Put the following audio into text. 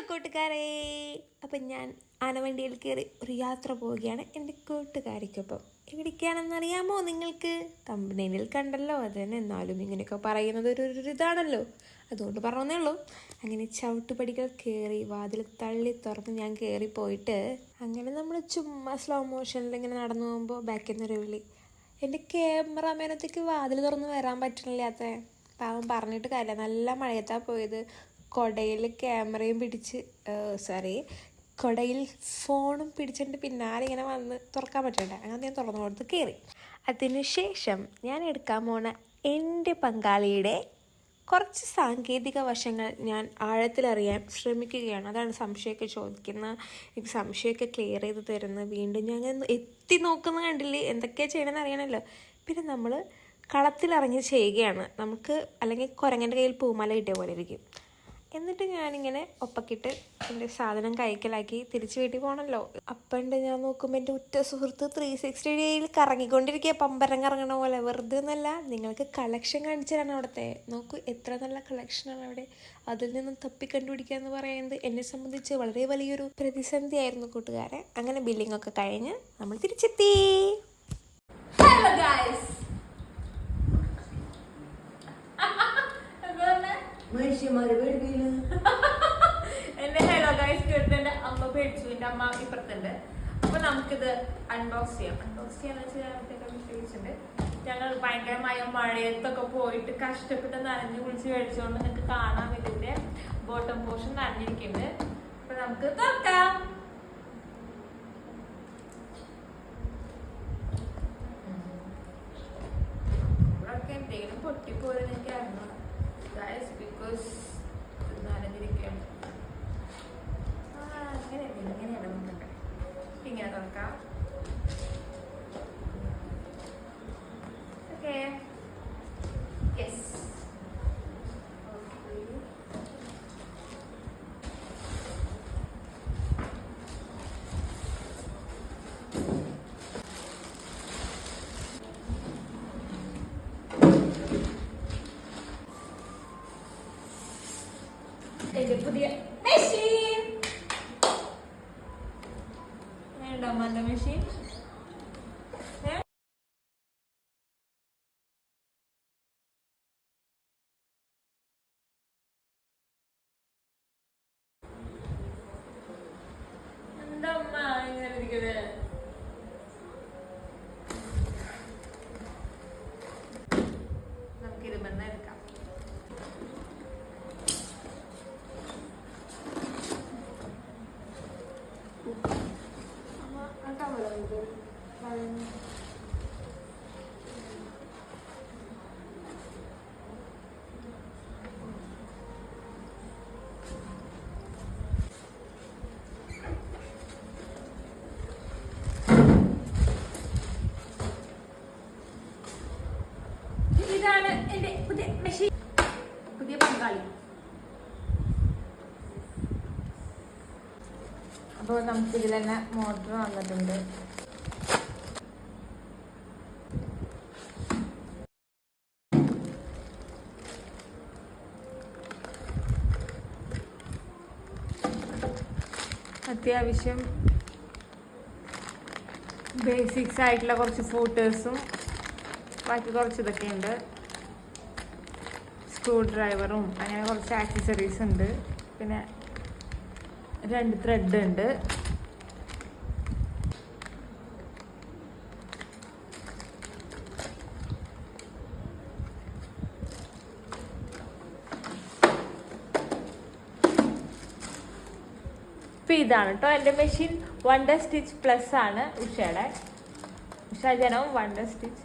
കൂട്ടുകാരെ. അപ്പം ഞാൻ ആനവണ്ടിയിൽ കയറി ഒരു യാത്ര പോവുകയാണ് എന്റെ കൂട്ടുകാരിക്കൊപ്പം. എവിടേക്കാണെന്ന് അറിയാമോ നിങ്ങൾക്ക്? കമ്പനിയിൽ കണ്ടല്ലോ അത് തന്നെ എന്നാലും ഇങ്ങനെയൊക്കെ പറയുന്നത് ഒരു ഒരു ഇതാണല്ലോ. അതുകൊണ്ട് പറഞ്ഞേ ഉള്ളൂ. അങ്ങനെ ചവിട്ടുപടികൾ കയറി വാതിൽ തള്ളി തുറന്ന് ഞാൻ കയറി പോയിട്ട് അങ്ങനെ നമ്മൾ ചുമ്മാ സ്ലോ മോഷനിൽ ഇങ്ങനെ നടന്നു പോകുമ്പോൾ ബാക്കിൽ നിന്ന് ഒരു വിളി. എന്റെ ക്യാമറാമാനത്തേക്ക് വാതിൽ തുറന്ന് വരാൻ പറ്റണില്ലാത്ത. പാവം പറഞ്ഞിട്ട് കാര്യമില്ല. നല്ല മഴയത്താണ് പോയത്. കൊടയിൽ ക്യാമറയും പിടിച്ച് സോറി കൊടയിൽ ഫോണും പിടിച്ചിട്ട് പിന്നാലെ ഇങ്ങനെ വന്ന് തുറക്കാൻ പറ്റണ്ട? അങ്ങനെ ഞാൻ തുറന്നു കൊടുത്ത് കയറി. അതിനുശേഷം ഞാൻ എടുക്കാൻ പോണ എന്റെ പങ്കാളിയുടെ കുറച്ച് സാങ്കേതിക വശങ്ങൾ ഞാൻ ആഴത്തിലറിയാൻ ശ്രമിക്കുകയാണ്. അതാണ് സംശയമൊക്കെ ചോദിക്കുന്ന എനിക്ക് സംശയമൊക്കെ ക്ലിയർ ചെയ്ത് തരുന്നത് വീണ്ടും ഞാൻ എത്തി നോക്കുന്ന കണ്ടില്ലേ? എന്തൊക്കെയാണ് ചെയ്യണമെന്ന് അറിയണമല്ലോ പിന്നെ നമ്മൾ കളത്തിലിറങ്ങി ചെയ്യുകയാണ്. നമുക്ക് അല്ലെങ്കിൽ കുരങ്ങന്റെ കയ്യിൽ പൂമാല കിട്ടിയ പോലെ ഇരിക്കും. എന്നിട്ട് ഞാനിങ്ങനെ ഒപ്പക്കിട്ട് എന്റെ സാധനം കൈക്കലാക്കി തിരിച്ച് വീട്ടിൽ പോകണമല്ലോ അപ്പണ്ട് ഞാൻ നോക്കുമ്പോൾ എന്റെ ഉറ്റ സുഹൃത്ത് ത്രീ സിക്സ്റ്റി ഡിയിൽ കറങ്ങിക്കൊണ്ടിരിക്കുക പമ്പരം കറങ്ങണ പോലെ. വെറുതെ ഒന്നല്ല നിങ്ങൾക്ക് കളക്ഷൻ കാണിച്ചു തരാണ് അവിടുത്തെ. നോക്കൂ എത്ര നല്ല കളക്ഷനാണ് അവിടെ. അതിൽ നിന്നും തപ്പി കണ്ടുപിടിക്കുക എന്ന് പറയുന്നത് എന്നെ സംബന്ധിച്ച് വളരെ വലിയൊരു പ്രതിസന്ധിയായിരുന്നു കൂട്ടുകാരെ. അങ്ങനെ ബില്ലിംഗ് ഒക്കെ കഴിഞ്ഞ് നമ്മൾ തിരിച്ചെത്തി. ഹലോ ഗൈസ് മനുഷ്യന്മാര് പേടിപ്പിക്കില്ല എന്റെ ഹലോ ഗൈസ് കേട്ടിട്ട് എന്റെ അമ്മ പേടിച്ചു എന്റെ അമ്മ ഇപ്പുറത്തുണ്ട്. അപ്പൊ നമുക്കിത് അൺബോക്സ് ചെയ്യാം. അൺബോക്സ് ചെയ്യാന്ന് വെച്ചാൽ വിശ്വസിച്ചിട്ടുണ്ട് ഞങ്ങൾ ഭയങ്കരമായ മഴയത്തൊക്കെ പോയിട്ട് കഷ്ടപ്പെട്ട് നനഞ്ഞു കുളിച്ച് കഴിച്ചുകൊണ്ട് നിങ്ങൾക്ക് കാണാം ഇതിന്റെ ബോട്ടം പോർഷൻ നനഞ്ഞിരിക്കുന്നുണ്ട്. അപ്പൊ നമുക്ക് തുറക്കാം. ഗൈസ് എന്റെ പുതിയ മെഷീൻ വേണ്ട അമ്മന്റെ മെഷീൻ എന്താ അമ്മ ഇങ്ങനെ ഇരിക്കുന്നത് ഇതാണ് എന്റെ പുതിയ മെഷീൻ പുതിയ അപ്പോൾ നമുക്ക് ഇതിൽ തന്നെ മോട്ടർ വന്നിട്ടുണ്ട്. അത്യാവശ്യം ബേസിക്സ് ആയിട്ടുള്ള കുറച്ച് ഫൂട്ടേഴ്സും ബാക്കി കുറച്ച് ഇതൊക്കെ ഉണ്ട് സ്ക്രൂ ഡ്രൈവറും അങ്ങനെ കുറച്ച് ആക്സസറീസ് ഉണ്ട്. പിന്നെ രണ്ട് ത്രെഡ് ഉണ്ട്. ഇപ്പം ഇതാണ് കേട്ടോ എന്റെ മെഷീൻ വണ്ടർ സ്റ്റിച്ച് പ്ലസ് ആണ് ഉഷയുടെ. ഉഷ ജനവും വണ്ടർ സ്റ്റിച്ച്